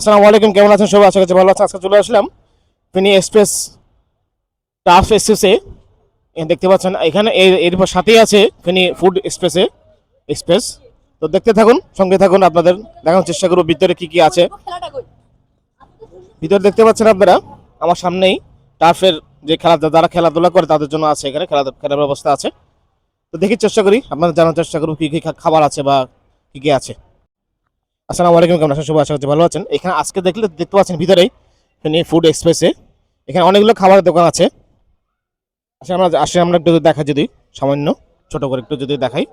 আসসালামু আলাইকুম, কেমন আছেন সবাই? আশা করছি ভালো আছেন। আজকে চলে আসলাম ফিনি এক্সপ্রেস টাফ এক্সপ্রেসে দেখতে পাচ্ছেন, এখানে এর- সাথেই আছে ফিনি ফুড এক্সপ্রেসে এক্সপ্রেস তো দেখতে থাকুন, সঙ্গে থাকুন, আপনাদের দেখানোর চেষ্টা করব ভিতরে কি কি আছে। ভিতরে দেখতে পাচ্ছেন আপনারা, আমার সামনেই টার্ফের যে খেলা, যারা খেলাধুলা করে তাদের জন্য আছে এখানে, খেলা, খেলার ব্যবস্থা আছে। তো দেখি, চেষ্টা করি, আপনাদের জানার চেষ্টা করব কি কি খাবার আছে বা কি কি আছে। আসসালামু আলাইকুম, কেমন আছেন? সবাই আশা করছি ভালো আছেন। এখানে আজকে দেখলে দেখতে পাচ্ছেন ভিতরেই এখানে ফুড এক্সপ্রেসে এখানে অনেকগুলো খাবারের দোকান আছে। আচ্ছা আমরা আসলে আমরা একটু দেখা যদি, সামান্য, ছোট করে একটু যদি দেখাই।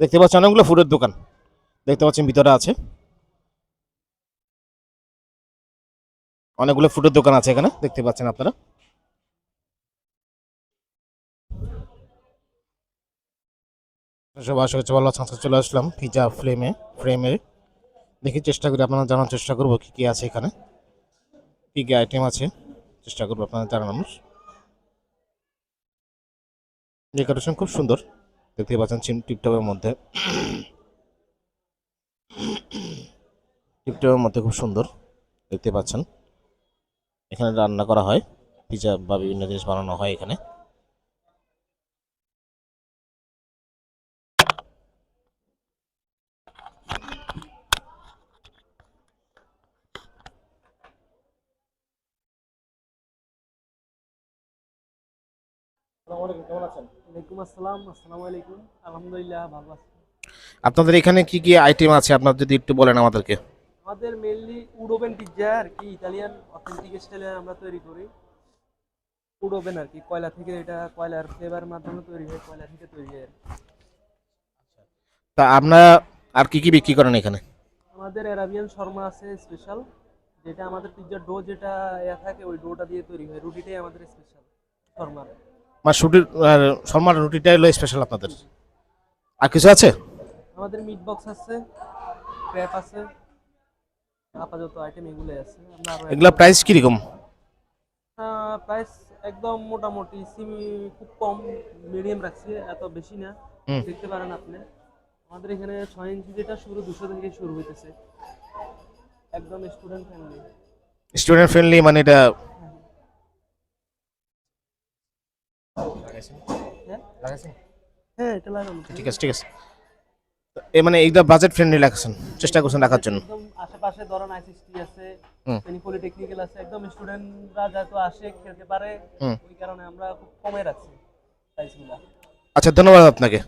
দেখতে পাচ্ছেন অনেকগুলো ফুডের দোকান। দেখতে পাচ্ছেন ভিতরে আছে। অনেকগুলো ফুডের দোকান আছে এখানে, দেখতে পাচ্ছেন আপনারা। সব আশা করছি ভালো আছেন। চলে আসলাম পিজা ফ্লেমে ফ্রেমে দেখি চেষ্টা করি আপনারা জানার চেষ্টা করব কি কি আছে এখানে। কি কি আইটেম আছে, চেষ্টা করব আপনাদের জানানোর। ডেকোরেশন খুব সুন্দর দেখতে পাচ্ছেন চিম টিপটপের মধ্যে। টিপটপের মধ্যে খুব সুন্দর দেখতে পাচ্ছেন। এখানে রান্না করা হয় পিজা বা বিভিন্ন জিনিস বানানো হয় এখানে কেমন আছেন ওয়ালাইকুম আসসালাম আসসালামু আলাইকুম আলহামদুলিল্লাহ ভালো আছি আপনাদের এখানে কি কি আইটেম আছে? আপনার যদি একটু বলেন আমাদেরকে। আমাদের মেইনলি উড ওভেন পিৎজা আর কি ইতালিয়ান অথেন্টিক স্টাইলে আমরা তৈরি করি। উড ওভেন আর কি কয়লা থেকে এটা কয়লার ফ্লেভার মাধ্যমে তৈরি হয় কয়লা থেকে তৈরি হয় তা আপনারা আর কি কি বিক্রি করেন এখানে? আমাদের অ্যারাবিয়ান শর্মা আছে স্পেশাল যেটা আমাদের পিৎজার ডো যেটা ইয়া থাকে ওই ডোটা দিয়ে তৈরি হয়। রুটিটাই আমাদের স্পেশাল শর্মার। মানে শুটির শর্মার রুটিটা হলো স্পেশাল আপনাদের। আর কিছু আছে? আমাদের মিট বক্স আছে ক্র্যাপ আছে আপাতত আইটেম এগুলোই আছে। এগুলা প্রাইস কীরকম? প্রাইস একদম মোটামুটি সিমি খুব কম মিডিয়াম রাখছি এত বেশি না। দেখতে পারেন আপনি। আমাদের এখানে ছয় ইঞ্চি যেটা শুরু দুশো থেকে শুরু হইতেছে। একদম স্টুডেন্ট ফ্যামিলি স্টুডেন্ট ফ্রেন্ডলি মানে এটা হ্যাঁ? হ্যাঁ এটা লাগানো ঠিক আছে ঠিক আছে। এ মানে এইটা বাজেট ফ্রেন্ডলি রাখছেন চেষ্টা করছেন রাখার জন্য। আশেপাশে ধরেন আইসিসটি আছে হুম। ফেনী পলিটেকনিক্যাল আছে একদম স্টুডেন্টরা যাতে আসে খেলতে পারে ওই কারণে আমরা খুব কমে রাখছি। প্রাইসগুলো আচ্ছা ধন্যবাদ আপনাকে।